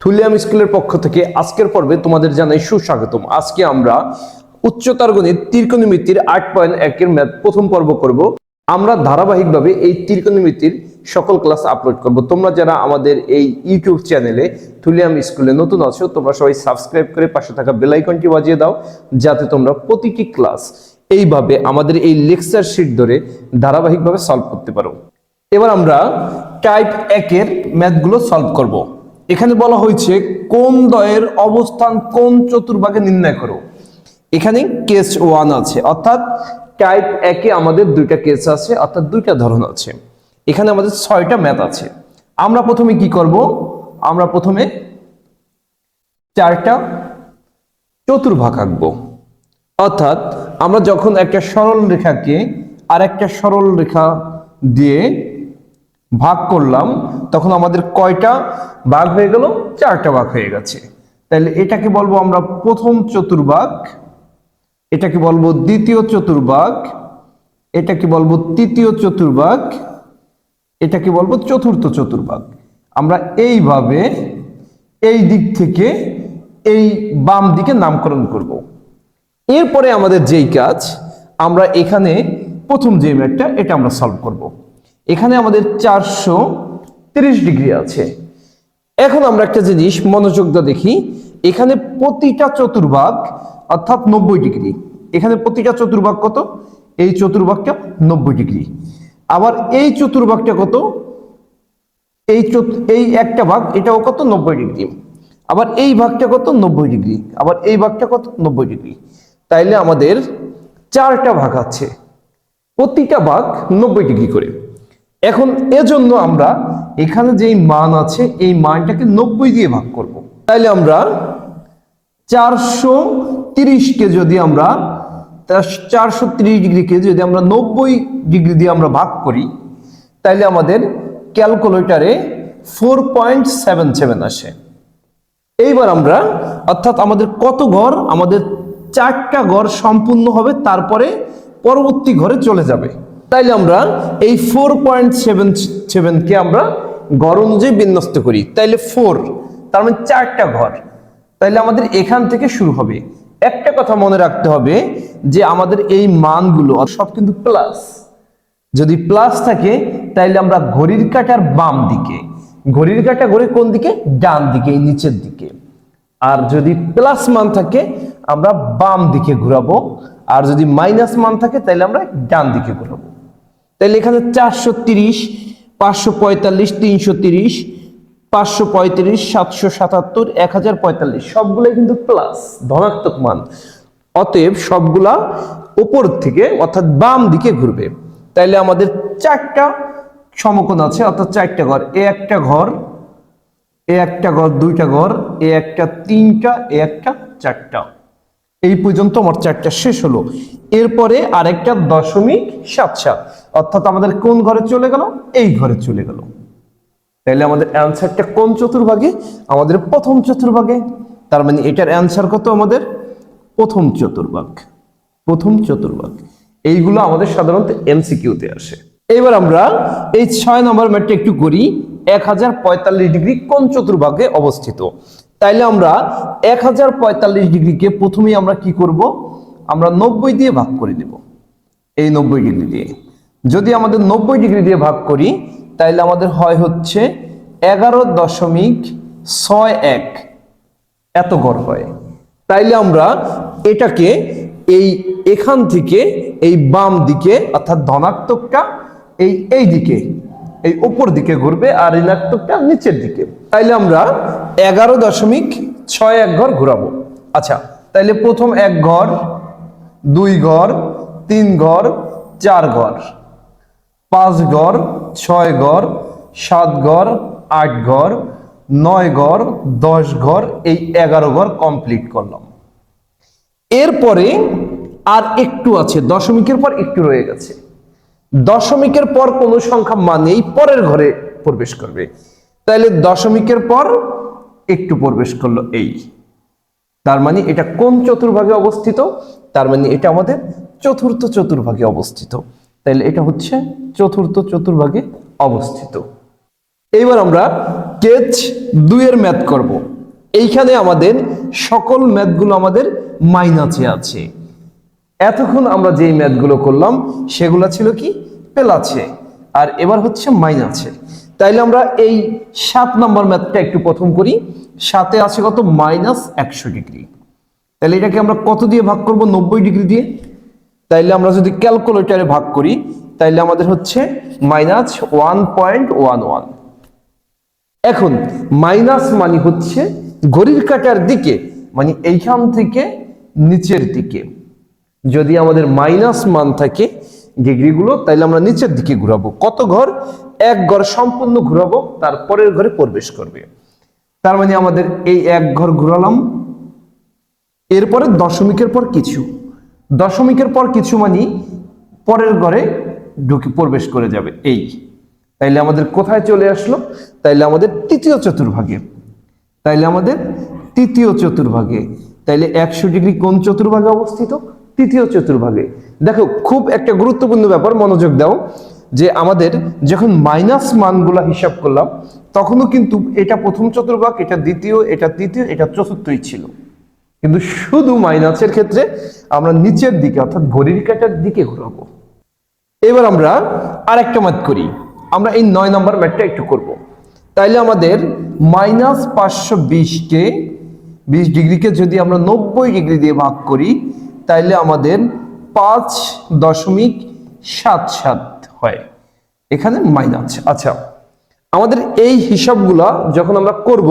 Thulium স্কুলের পক্ষ থেকে আজকের পর্বে তোমাদের জানাই সুস্বাগতম। আজকে আমরা উচ্চতার গণিত ত্রিকোণমিতির আট পয়েন্ট একের ম্যাথ প্রথম পর্ব করব। আমরা ধারাবাহিকভাবে এই ত্রিকোণমিতির সকল ক্লাস আপলোড করব। তোমরা যারা আমাদের এই ইউটিউব চ্যানেলে থুলিয়াম স্কুলে নতুন আছো, তোমরা সবাই সাবস্ক্রাইব করে পাশে থাকা বেল আইকনটি বাজিয়ে দাও, যাতে তোমরা প্রতিটি ক্লাস এইভাবে আমাদের এই লেকচার শিট ধরে ধারাবাহিকভাবে সলভ করতে পারো। এবার আমরা টাইপ একের ম্যাথগুলো সলভ করব। এখানে বলা হয়েছে, কোন দয়ের অবস্থান কোন চতুর্ভাগে নির্ণয় করো। এখানে কেস ওয়ান আছে, অর্থাৎ টাইপ একে আমাদের দুইটা কেস আছে, অর্থাৎ দুইটা ধরন আছে। এখানে আমাদের ছয়টা ম্যাথ আছে। আমরা প্রথমে কি করব? আমরা প্রথমে চারটা চতুর্ভাগ আঁকবো। অর্থাৎ আমরা যখন একটা সরল রেখাকে আর একটা সরল রেখা দিয়ে ভাগ করলাম, তখন আমাদের কয়টা ভাগ হয়ে গেল চারটা ভাগ হয়ে গেছে তাহলে এটাকে বলব আমরা প্রথম চতুর্ভাগ, এটাকে বলব দ্বিতীয় চতুর্ভাগ, এটাকে বলব তৃতীয় চতুর্ভাগ, এটাকে বলব চতুর্থ চতুর্ভাগ আমরা এইভাবে এই দিক থেকে এই বাম দিকে নামকরণ করব। এরপরে আমাদের যেই কাজ, আমরা এখানে প্রথম যে ম্যাটটা এটা আমরা সলভ করব। এখানে আমাদের চারশো ডিগ্রি আছে। এখন আমরা একটা জিনিস মনোযোগ দিয়ে দেখি। এখানে প্রতিটা চতুর্ভাগ, অর্থাৎ নব্বই ডিগ্রি। এখানে প্রতিটা চতুর্ভাগ কত? এই চতুর্ভাগটা নব্বই ডিগ্রি। আবার এই চতুর্ভাগটা কত? এই এই একটা ভাগ, এটাও কত? নব্বই ডিগ্রি। আবার এই ভাগটা কত? নব্বই ডিগ্রি। আবার এই ভাগটা কত? নব্বই ডিগ্রি। তাইলে আমাদের চারটা ভাগ আছে। প্রতিটা ভাগ নব্বই ডিগ্রি করে। এখন এজন্য আমরা এখানে যেই মান আছে, এই মানটাকে নব্বই দিয়ে ভাগ করব। তাইলে আমরা চারশো তিরিশকে যদি আমরা চারশো তিরিশ ডিগ্রিকে যদি আমরা নব্বই ডিগ্রি দিয়ে আমরা ভাগ করি, তাইলে আমাদের ক্যালকুলেটারে ফোর পয়েন্ট সেভেন সেভেন আসে। এইবার আমরা, অর্থাৎ আমাদের কত ঘর? আমাদের চারটা ঘর সম্পূর্ণ হবে, তারপরে পরবর্তী ঘরে চলে যাবে। তাইলে আমরা এই ফোর পয়েন্ট সেভেন সেভেনকে আমরা ঘর অনুযায়ী বিন্যস্ত করি। তাইলে ফোর তার মানে চারটা ঘর। তাইলে আমাদের এখান থেকে শুরু হবে। একটা কথা মনে রাখতে হবে যে আমাদের এই মানগুলো সব কিন্তু প্লাস যদি প্লাস থাকে, তাইলে আমরা ঘড়ির কাটার বাম দিকে, ঘড়ির কাটা ঘড়ি কোন দিকে? ডান দিকে, এই নিচের দিকে। আর যদি প্লাস মান থাকে, আমরা বাম দিকে ঘোরাবো। আর যদি মাইনাস মান থাকে তাহলে আমরা ডান দিকে ঘোরাবো। তাহলে এখানে চারশো তিরিশ, পাঁচশো পঁয়তাল্লিশ, তিনশো তিরিশ, পাঁচশো পঁয়ত্রিশ, সাতশো সাতাত্তর, এক হাজার পঁয়তাল্লিশ। সবগুলোই কিন্তু প্লাস ধনাত্মক মান। অতএব সবগুলা উপর থেকে অর্থাৎ বাম দিকে ঘুরবে। তাইলে আমাদের চারটা সমকোণ আছে, অর্থাৎ চারটা ঘর। এ একটা ঘর, এ একটা ঘর, দুইটা ঘর, এ একটা, তিনটা, এ একটা, চারটা। এই পর্যন্ত আমার চারটা শেষ হলো। এরপরে আরেকটা দশমিক সাত সাত। অর্থাৎ আমাদের কোন ঘরে চলে গেল? এই ঘরে চলে গেল। তাহলে আমাদের অ্যান্সারটা কোন চতুর্ভাগে? আমাদের প্রথম চতুর্ভাগে। তার মানে এটার অ্যান্সার কত আমাদের? প্রথম চতুর্ভাগ। প্রথম চতুর্ভাগ। এইগুলো আমাদের সাধারণত এমসিকিউতে আসে। এবার আমরা এই ছয় নম্বর ম্যাটটা একটু করি। এক হাজার পঁয়তাল্লিশ ডিগ্রি কোন চতুর্ভাগে অবস্থিত? তাইলে আমরা এক হাজার পঁয়তাল্লিশ ডিগ্রিকে প্রথমেই আমরা কি করব? আমরা নব্বই দিয়ে ভাগ করে দেব। এই নব্বই ডিগ্রি দিয়ে। যদি আমাদের নব্বই ডিগ্রি দিয়ে ভাগ করি, তাইলে আমাদের হয় হচ্ছে এগারো দশমিক ছয় এক। এত গড় হয়। তাইলে আমরা এটাকে এই এখান থেকে এই বাম দিকে, অর্থাৎ ধনাত্মকটা এই এই দিকে, এই উপর দিকে ঘুরবে আর ঋণাত্মকটা নিচের দিকে। তাইলে আমরা এগারো দশমিক ছয় এক ঘর ঘুরাবো। আচ্ছা তাইলে প্রথম এক ঘর, দুই ঘর, তিন ঘর, চার ঘর। পাঁচ ঘর, ছয় ঘর, সাত ঘর, আট ঘর, নয় ঘর, দশ ঘর, এই এগারো ঘর কমপ্লিট করলাম। এরপরে আর একটু আছে, দশমিকের পর একটু রয়ে গেছে। দশমিকের পর কোনো সংখ্যা মানেই পরের ঘরে প্রবেশ করবে। তাহলে দশমিকের পর একটু প্রবেশ করল এই। তার মানে এটা কোন চতুর্ভাগে অবস্থিত? তার মানে এটা আমাদের চতুর্থ চতুর্ভাগে অবস্থিত। তাহলে এটা হচ্ছে চতুর্থ চতুর্ভাগে অবস্থিত। এইবার আমরা কেচ দুইয়ের ম্যাথ করব। এইখানে আমাদের সকল ম্যাথগুলো আমাদের মাইনাসে আছে। এতক্ষণ আমরা যেই ম্যাথগুলো করলাম, সেগুলো ছিল কি? পেলাছে। আর এবার হচ্ছে মাইনাসে। তাইলে আমরা এই সাত নম্বর ম্যাথটা একটু প্রথম করি। সাথে আছে কত? মাইনাস একশো ডিগ্রি। তাহলে এটাকে আমরা কত দিয়ে ভাগ করব? নব্বই ডিগ্রি দিয়ে। তাইলে আমরা যদি ক্যালকুলেটারে ভাগ করি, তাইলে আমাদের হচ্ছে minus one point one one. এখন মাইনাস মানে হচ্ছে ঘড়ির কাটার দিকে মানে এইখান থেকে নিচের দিকে। যদি আমাদের মাইনাস মান থাকে ডিগ্রিগুলো, তাইলে আমরা নিচের দিকে ঘুরাবো। কত ঘর? এক ঘর সম্পূর্ণ ঘুরাবো তারপরের ঘরে প্রবেশ করবে। তার মানে আমাদের এই এক ঘর ঘুরালাম। এরপরে দশমিকের পর কিছু। দশমিকের পর কিছু মানে পরের ঘরে ঢুকে প্রবেশ করে যাবে। এই। তাইলে আমাদের কোথায় চলে আসলো? তাইলে আমাদের তৃতীয় চতুর্ভাগে। তাইলে আমাদের তৃতীয় চতুর্ভাগে। তাইলে একশো ডিগ্রি কোন চতুর্ভাগে অবস্থিত? তৃতীয় চতুর্ভাগে। দেখো, খুব একটা গুরুত্বপূর্ণ ব্যাপার, মনোযোগ দাও। যে আমাদের যখন মাইনাস মানগুলা হিসাব করলাম, তখনও কিন্তু এটা প্রথম চতুর্ভাগ, এটা দ্বিতীয়, এটা তৃতীয়, এটা চতুর্থই ছিল। কিন্তু শুধু মাইনাসের ক্ষেত্রে আমরা নিচের দিকে, অর্থাৎ ঘড়ির কাটার দিকে ঘুরাবো। এবার আমরা আরেকটা ম্যাথ করি। আমরা এই নয় নম্বর ম্যাথটা একটু করব। তাইলে আমাদের মাইনাস পাঁচশো বিশকে বিশ ডিগ্রিকে যদি আমরা নব্বই ডিগ্রি দিয়ে ভাগ করি, তাইলে আমাদের পাঁচ দশমিক সাত সাত হয়। এখানে মাইনাস। আচ্ছা আমাদের এই হিসাবগুলা যখন আমরা করব,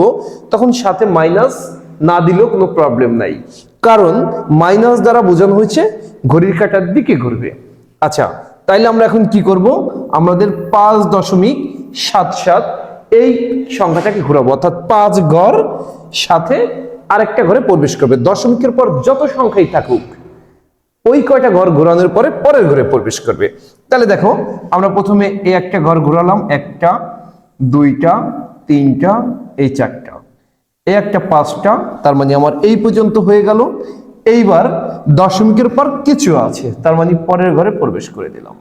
তখন সাথে মাইনাস না দিলেও কোনো প্রবলেম নাই। কারণ মাইনাস দ্বারা বোঝানো হয়েছে ঘড়ির কাটার দিকে ঘুরবে। আচ্ছা তাইলে আমরা এখন কি করব? আমাদের পাঁচ দশমিক সাত সাত এই সংখ্যাটাকে ঘুরাবো। অর্থাৎ পাঁচ ঘর সাথে আরেকটা ঘরে প্রবেশ করবে। দশমিকের পর যত সংখ্যাই থাকুক ওই কয়টা ঘর ঘোরানোর পরে পরের ঘরে প্রবেশ করবে। তাহলে দেখো, আমরা প্রথমে এই একটা ঘর ঘোরালাম, একটা, দুইটা, তিনটা, এই চারটা। এই একটা পাঁচটা, তার মানে আমার এই পর্যন্ত হয়ে গেল। এইবার দশমিকের পর কিছু আছে, তার মানে পরের ঘরে প্রবেশ করে দিলাম।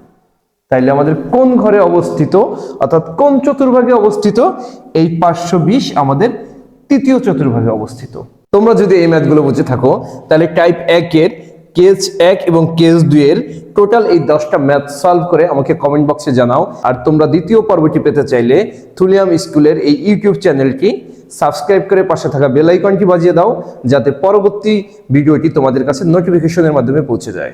তাইলে আমাদের কোন ঘরে অবস্থিত, অর্থাৎ কোন চতুর্ভাগে অবস্থিত, এই পাঁচশো বিশ আমাদের তৃতীয় চতুর্ভাগে অবস্থিত। তোমরা যদি এই ম্যাথগুলো বুঝে থাকো, তাহলে টাইপ একের কেস এক এবং কেস দুইয়ের টোটাল এই দশটা ম্যাথ সলভ করে আমাকে কমেন্ট বক্সে জানাও। আর তোমরা দ্বিতীয় পর্বটি পেতে চাইলে থুলিয়াম স্কুলের এই ইউটিউব চ্যানেলটি সাবস্ক্রাইব করে পাশে থাকা বেল আইকনটি বাজিয়ে দাও, যাতে পরবর্তী ভিডিওটি তোমাদের কাছে নোটিফিকেশনের মাধ্যমে পৌঁছে যায়।